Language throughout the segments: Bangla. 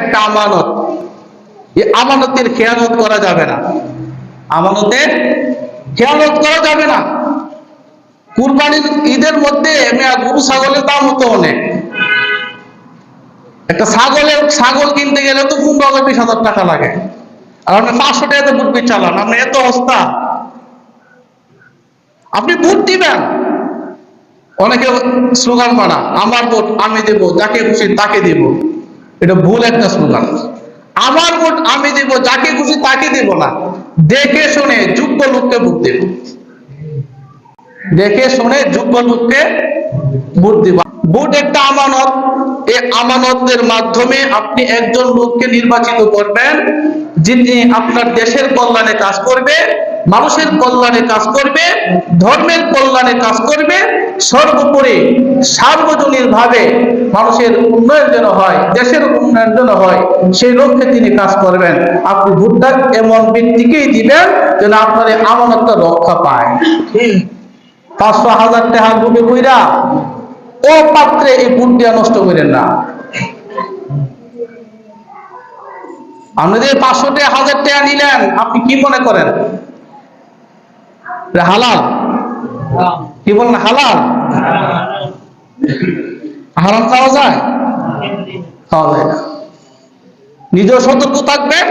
একটা আমানত। এই আমানতের খেয়ানত করা যাবে না। আমানতের খেয়ানত করা যাবে না। কুরবানির ঈদের মধ্যে গরু ছাগলের দাম হতো অনেক। একটা ছাগলের ছাগল কিনতে গেলে তো পনেরো বিশ হাজার টাকা লাগে। আর আপনি পাঁচশো টাকাতে বুট চালান, আপনি এত অবস্থা আপনি ভোট দিবেন। অনেকে স্লোগান মানা আমার ভোট আমি দেবো, যাকে খুশি তাকে দেব। এটা ভুল একটা স্লোগান। আমার ভোট আমি দেব, যাকে খুশি তাকে দেব না। দেখে শুনে যোগ্য লোককে ভোট দেব। দেখে শুনে যোগ্য লোককে ভোট দিব। ভোট একটা আমানত। এই আমানতের মাধ্যমে আপনি একজন লোককে নির্বাচিত করবেন, যিনি আপনার দেশের কল্যাণে কাজ করবে। মানুষের কল্যাণে কাজ করবে ধর্মের কল্যাণে কাজ করবে সর্বোপরি সার্বজনীন ভাবে মানুষের উন্নয়ন যেন হয় দেশের উন্নয়ন যেন হয় সেই লক্ষ্যে তিনি কাজ করবেন। আপনি ভোটটা এমন ব্যক্তিকেই দিবেন যেন আপনার এই আমানতটা রক্ষা পায়। পাঁচশো হাজার টাকা ভোটে বইরা ও পাত্রে এই ভোট নষ্ট করেন না। আপনি যে পাঁচশো টাকা হাজার টাকা নিলেন আপনি কি মনে করেন? হালাল। কি বলেন হালাল? হারাম খাওয়া যায়? খাওয়া যায় না। নিজেও সতর্ক থাকবেন।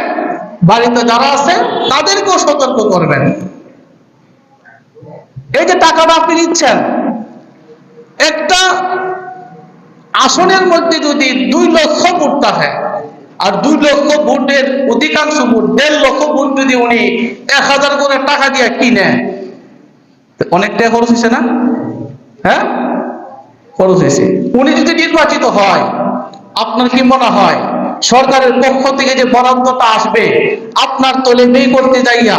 বাড়িতে যারা আছে তাদেরকেও সতর্ক করবেন। এই যে টাকাটা আপনি নিচ্ছেন একটা আসনের মধ্যে যদি দুই লক্ষ ভোট থাকে আর দুই লক্ষ ভোটের অধিকাংশ ভোট দেড় লক্ষ ভোট যদি উনি এক হাজার করে টাকা দিয়ে কিনে অনেক টাকা খরচ হয়েছে না? হ্যাঁ? খরচ হয়েছে। উনি যদি নির্বাচিত হয়, আপনার কি মনে হয়, সরকারের পক্ষ থেকে যে বরাদ্দটা আসবে, আপনার তলে মেয়ে করতে যাইয়া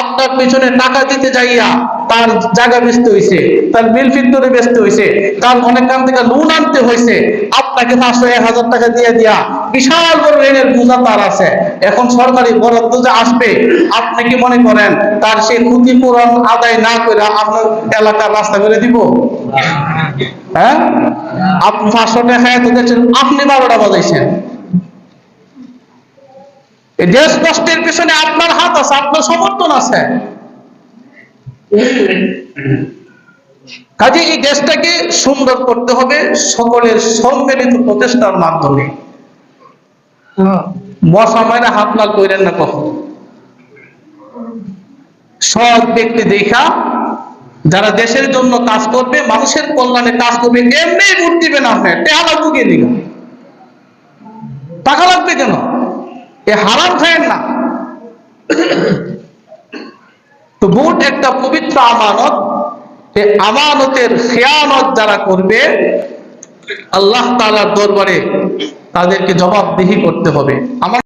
আপনার পিছনে টাকা দিতে যাইয়া তার জায়গা বেচতে হয়েছে তার বিল ফিক্টরে বেচতে হয়েছে তার অনেক কাম থেকে লোন আনতে হয়েছে আপনাকে পাঁচশো, এক হাজার টাকা দিয়ে দিয়া বিশাল বড় ঋণের বোঝা তার আছে। এখন সরকারি বরাদ্দ যে আসবে, আপনি কি মনে করেন তার সেই ক্ষতিপূরণ আদায় না করে আপনার এলাকার রাস্তা করে দিব? হ্যাঁ? আপনি পাঁচশো টাকা এত দিয়েছেন, আপনি বারোটা বাজাইছেন। দেশ কষ্টের পেছনে আছে আপনার সমর্থন আছে। কাজে এই দেশটাকে সুন্দর করতে হবে সকলের সম্মিলিত প্রচেষ্টার মাধ্যমে। মশা মায়েরা হাত লাল করেন না কখন? সৎ ব্যক্তি দেখা, যারা দেশের জন্য কাজ করবে, মানুষের কল্যাণে কাজ করবে, এমনি ভোট টাকা লাগবে কে দিল টাকা লাগবে কেন? এ হারাম খায়েন না। তো ভোট একটা পবিত্র আমানত এই আমানতের খেয়ানত যারা করবে, আল্লাহ তালার দরবারে তাদেরকে জবাবদিহি করতে হবে। আমার